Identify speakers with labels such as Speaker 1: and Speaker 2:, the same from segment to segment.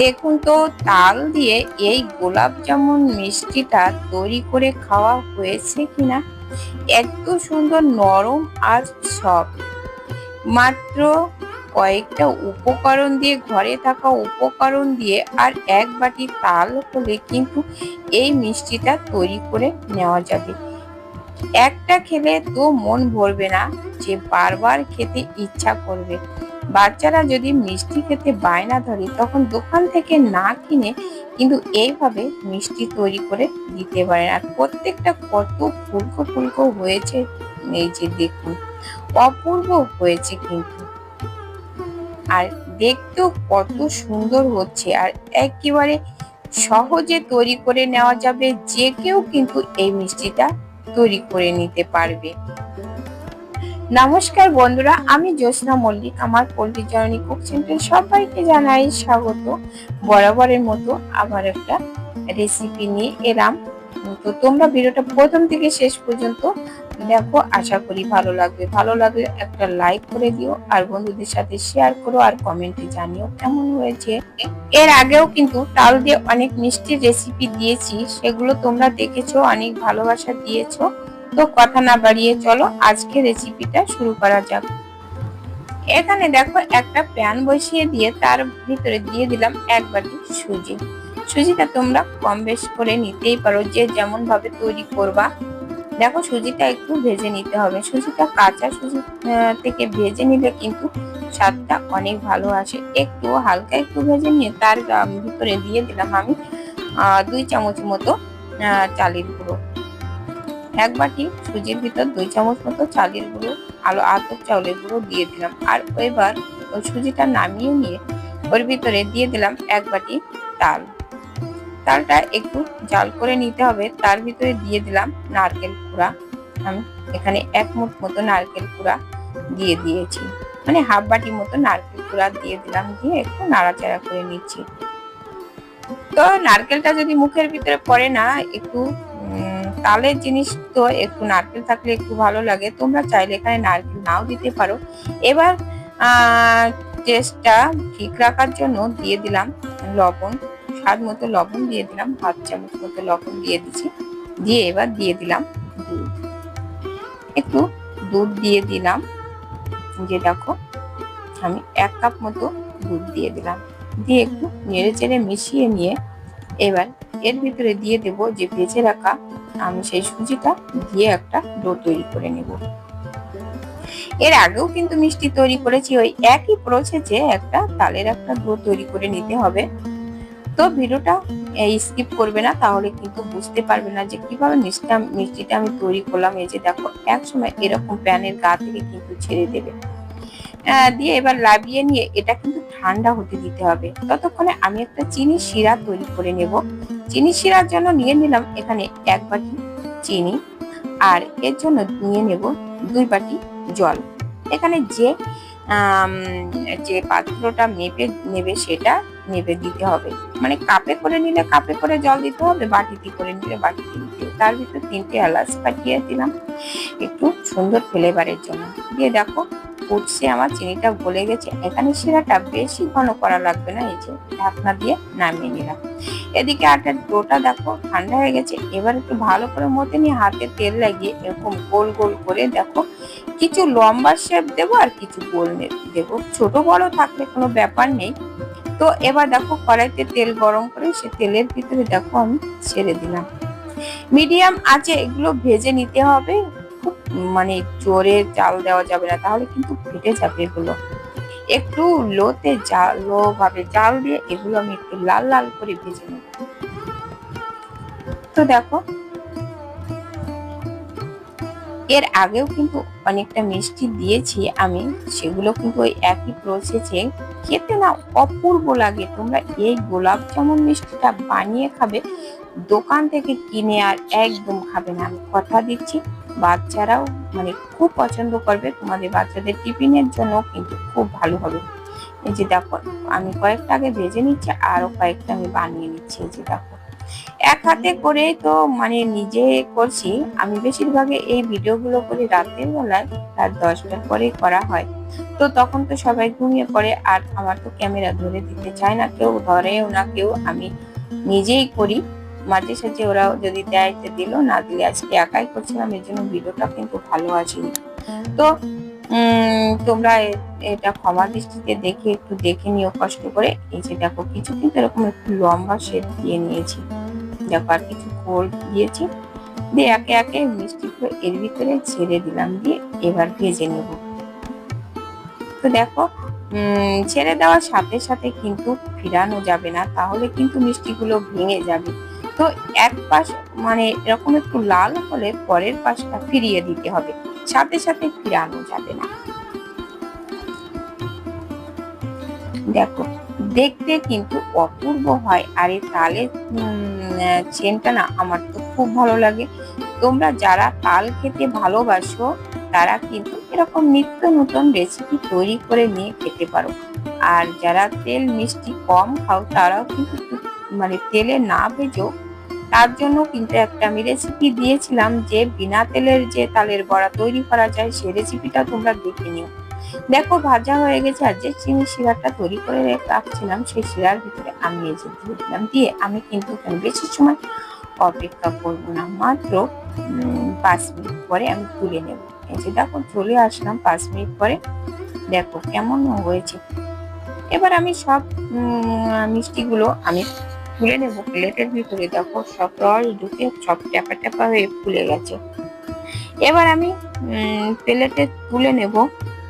Speaker 1: দেখুন তো, তাল দিয়ে এই গোলাপ জামুন মিষ্টিটা তৈরি করে খাওয়া হয়েছে কিনা? এত সুন্দর, নরম আর সফট। মাত্র কয়েকটা উপকরণ দিয়ে, ঘরে থাকা উপকরণ দিয়ে আর এক বাটি তাল হলে কিন্তু এই মিষ্টিটা তৈরি করে নেওয়া যাবে। একটা খেলে তো মন ভরবে না যে বারবার খেতে ইচ্ছা করবে। বাচ্চারা যদি মিষ্টি খেতে বায়না ধরে, তখন দোকান থেকে না কিনে কিন্তু এইভাবে মিষ্টি তৈরি করে দিতে পারেন আর প্রত্যেকটা কত ফুলকো ফুলকো হয়েছে, এই যে দেখুন। অপূর্ব হয়েছে কিন্তু। আর দেখতেও কত সুন্দর হচ্ছে। আর একেবারে সহজে তৈরি করে নেওয়া যাবে যে কেউ কিন্তু এই মিষ্টিটা তৈরি করে নিতে পারবে। নমস্কার বন্ধুরা, আমি জ্যোৎস্না মল্লিক, আমার পোলট্রি জননী কুক সেন্টার সবাইকে জানাই স্বাগত। বরাবরের মতো আবার একটা রেসিপি নিয়ে এলাম। তো তোমরা ভিডিওটা প্রথম থেকে শেষ পর্যন্ত দেখো, আশা করি ভালো লাগবে। ভালো লাগলে একটা লাইক করে দিও, আর বন্ধুদের সাথে শেয়ার করো, আর কমেন্টে জানিও কেমন হয়েছে। এর আগেও কিন্তু তাল দিয়ে অনেক মিষ্টি রেসিপি দিয়েছি, সেগুলো তোমরা দেখেছ, অনেক ভালোবাসা দিয়েছ। তো কথা না বাড়িয়ে চলো আজকে রেসিপিটা শুরু করা যাক। এখানে দেখো একটা প্যান বসিয়ে দিয়ে তার ভিতরে দিয়ে দিলাম এক বাটি সুজি। সুজিটা তোমরা কম বেশ করে নিতেই পারো, যে যেমন ভাবে তৈরি করবা। দেখো সুজিটা একটু ভেজে নিতে হবে। সুজিটা কাঁচা সুজি থেকে ভেজে নিলে কিন্তু স্বাদটা অনেক ভালো আসে। একটু হালকা একটু ভেজে নিয়ে তার ভিতরে দিয়ে দিলাম আমি দুই চামচ মতো চালের গুঁড়ো। এক বাটি সুজির ভিতর দুই চামচ মতো চালের গুঁড়ো আলো আতপ চাউলের গুঁড়ো দিয়ে দিলাম। আর এবার ওই সুজিটা নামিয়ে নিয়ে ওর ভিতরে দিয়ে দিলাম এক বাটি তাল। তালটা একটু জাল করে নিতে হবে। তার ভিতরে দিয়ে দিলাম নারকেল কুড়া। আমি এখানে এক মুঠ মতো নারকেল কুড়া দিয়ে দিয়েছি। মানে হাফ বাটি মতো নারকেল কুড়া দিয়ে দিলাম। দিয়ে একটু নাড়াচাড়া করে নিচ্ছি। তো নারকেলটা যদি মুখের ভিতরে পড়ে না, একটু তালের জিনিস তো একটু নারকেল থাকলে একটু ভালো লাগে। তোমরা চাইলে এখানে নারকেল নাও দিতে পারো। এবার টেস্টটা ঠিক রাখার জন্য দিয়ে দিলাম লবণ, স্বাদ মতো লবণ দিয়ে দিলাম, হাফ চামচ মতো লবণ দিয়ে দিচ্ছি। দিয়ে এবার দিয়ে দিলাম দুধ। একটু দুধ দিয়ে দিলাম। যে দেখো, আমি এক কাপ মতো দুধ দিয়ে দিলাম। দিয়ে একটু নেড়ে চেড়ে মিশিয়ে নিয়ে এবার এর ভিতরে দিয়ে দেব যে ভেজে রাখা আমি সেই সুজিটা দিয়ে একটা ডো তৈরি করে নেব। এর আগেও কিন্তু মিষ্টি তৈরি করেছি, ওই একই প্রসেসে একটা তালের একটা ডো তৈরি করে নিতে হবে। তো ভিডিওটা স্কিপ করবে না, তাহলে কিন্তু বুঝতে পারবে না যে কীভাবে মিষ্টিটা মিষ্টিটা আমি তৈরি করলাম। এই যে দেখো এক সময় এরকম প্যানের গা থেকে কিন্তু ছেড়ে দেবে। দিয়ে এবার লাভিয়ে নিয়ে এটা কিন্তু ঠান্ডা হতে দিতে হবে। ততক্ষণে আমি একটা চিনি শিরা তৈরি করে নেব। চিনি শিরার জন্য নিয়ে নিলাম এখানে এক বাটি চিনি আর এর জন্য নিয়ে নেব দুই বাটি জল। এখানে যে যে পাত্রটা মেপে, নেবে সেটা নেবে দিতে হবে। মানে কাপে করে নিলে কাপে করে জল দিতে হবে, বাটিতে করে নিলে বাটিতে দিতে তার ভিতরে তিনটে এলাচ পাঠিয়ে দিলাম একটু সুন্দর ফ্লেভারের জন্য। দিয়ে দেখো ফুটছে আমার চিনিটা গলে গেছে। এখানে শিরাটা বেশি ঘন করা লাগবে না, এই যে ঢাকনা দিয়ে নামিয়ে নিলাম। এদিকে আটার ডোটা দেখো ঠান্ডা হয়ে গেছে। এবার একটু ভালো করে মতে নিয়ে হাতে তেল লাগিয়ে এরকম গোল গোল করে দেখো, কিছু লম্বা শেপ দেবো আর কিছু গোল দেবো। ছোট বড় থাকলে কোনো ব্যাপার নেই। তো এবার দেখো কড়াইতে তেল গরম করে সে তেলের ভিতরে দেখো আমি ছেড়ে দিলাম। মিডিয়াম আছে এগুলো ভেজে নিতে হবে। মানে জোরে জাল দেওয়া যাবে না, তাহলে কিন্তু ফেটে যাবে এগুলো। একটু লোতে জাল ভাবে জাল দিয়ে এগুলো আমি একটু লাল লাল করে ভেজে নেব। তো দেখো, এর আগেও কিন্তু অনেকটা মিষ্টি দিয়েছি আমি, সেগুলো কিন্তু ওই একই প্রসেসে খেতে না অপূর্ব লাগে, তোমরা এই গোলাপ জামুন মিষ্টিটা বানিয়ে খাবে, দোকান থেকে কিনে আর একদম খাবে না। আমি কথা দিচ্ছি বাচ্চারাও মানে খুব পছন্দ করবে। তোমাদের বাচ্চাদের টিফিনের জন্য কিন্তু খুব ভালো হবে। এই যে দেখো, আমি কয়েকটা আগে ভেজে নিচ্ছি আরও কয়েকটা আমি বানিয়ে নিচ্ছি। এই যে দেখো, এক হাতে করেই তো মানে নিজে করছি। আমি বেশিরভাগে এই ভিডিওগুলো করি রাতের বেলায় রাত দশটার পরেই করা হয়। তো তখন তো সবাই ঘুমিয়ে পড়ে, আর আমার তো ক্যামেরা ধরে দিতে চায় না কেউ, ধরেও না কেউ। আমি নিজেই করি। মাঝে সাঝে ওরা যদি দেয় দিল, না দিলে আজকে একাই করছিলাম, এর জন্য ভিডিওটা কিন্তু ভালো আসেনি। তো তোমরা এটা ক্ষমা দৃষ্টিতে দেখে একটু দেখে নিও কষ্ট করে। এই যে দেখো কিছু কিন্তু এরকম একটু লম্বা শেপ দিয়ে নিয়েছি। দেখো, আর কিছু গোল দিয়েছি। দিয়ে একে একে মিষ্টিগুলো এর ভিতরে ছেড়ে দিলাম, দিয়ে এবার ভেজে নেব। তো দেখো ছেড়ে দেওয়ার সাথে সাথে কিন্তু ফিরানো যাবে না, তাহলে কিন্তু মিষ্টিগুলো ভেঙে যাবে। তো এক পাশ মানে এরকম একটু লাল হলে পরের পাশটা ফিরিয়ে দিতে হবে। সাথে সাথে ফিরানো যাবে না। দেখো, দেখতে কিন্তু অপূর্ব হয়। আর এই তালের চেনটা না আমার তো খুব ভালো লাগে। তোমরা যারা তাল খেতে ভালোবাসো, তারা কিন্তু এরকম নিত্য নতুন রেসিপি তৈরি করে নিয়ে খেতে পারো। আর যারা তেল মিষ্টি কম খাও, তারাও কিন্তু মানে তেলে না ভেজো, তার জন্য কিন্তু একটা আমি রেসিপি দিয়েছিলাম যে বিনা তেলের যে তালের বড়া তৈরি করা যায় সেই রেসিপিটা তোমরা দেখে নিও। দেখো ভাজা হয়ে গেছে আর যে চিনি শিরাটা তৈরি করে রেখে রাখছিলাম, সেই শিরার ভিতরে আমি যে দিয়ে দিলাম দিয়ে আমি কিন্তু বেশি সময় অপেক্ষা করব না, মাত্র পাঁচ মিনিট পরে আমি তুলে নেব। এই যে দেখো চলে আসলাম পাঁচ মিনিট পরে। দেখো কেমন হয়েছে। এবার আমি সব মিষ্টিগুলো আমি তুলে নেব প্লেটের ভিতরে দেখো, সব রস ঢুকে সব ট্যাপা ট্যাপা হয়ে ফুলে গেছে। এবার আমি প্লেটে তুলে নেব।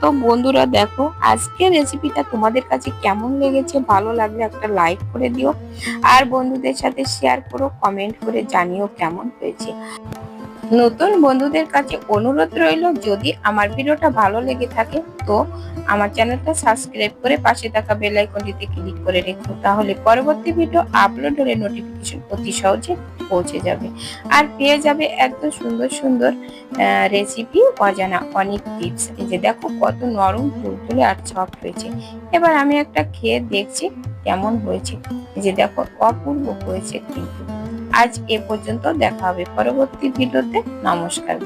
Speaker 1: তো বন্ধুরা দেখো, আজকের রেসিপিটা তোমাদের কাছে কেমন লেগেছে, ভালো লাগলে একটা লাইক করে দিও। আর বন্ধুদের সাথে শেয়ার করো কমেন্ট করে জানিও কেমন হয়েছে। নতুন বন্ধুদের কাছে অনুরোধ রইল, যদি আমার ভিডিওটা ভালো লেগে থাকে, তো আমার চ্যানেলটা সাবস্ক্রাইব করে পাশে থাকা বেল আইকনটিতে ক্লিক করে রেখো। তাহলে পরবর্তী ভিডিও আপলোড হলে নোটিফিকেশন অতি সহজে পৌঁছে যাবে। আর পেয়ে যাবে এত সুন্দর সুন্দর রেসিপি অজানা অনেক টিপস এই যে দেখো কত নরম তুলতুলে আর সফট হয়েছে। এবার আমি একটা খেয়ে দেখছি কেমন হয়েছে। যে দেখো অপূর্ব হয়েছে কিন্তু। আজ এ পর্যন্ত দেখা হবে পরবর্তী ভিডিওতে। নমস্কার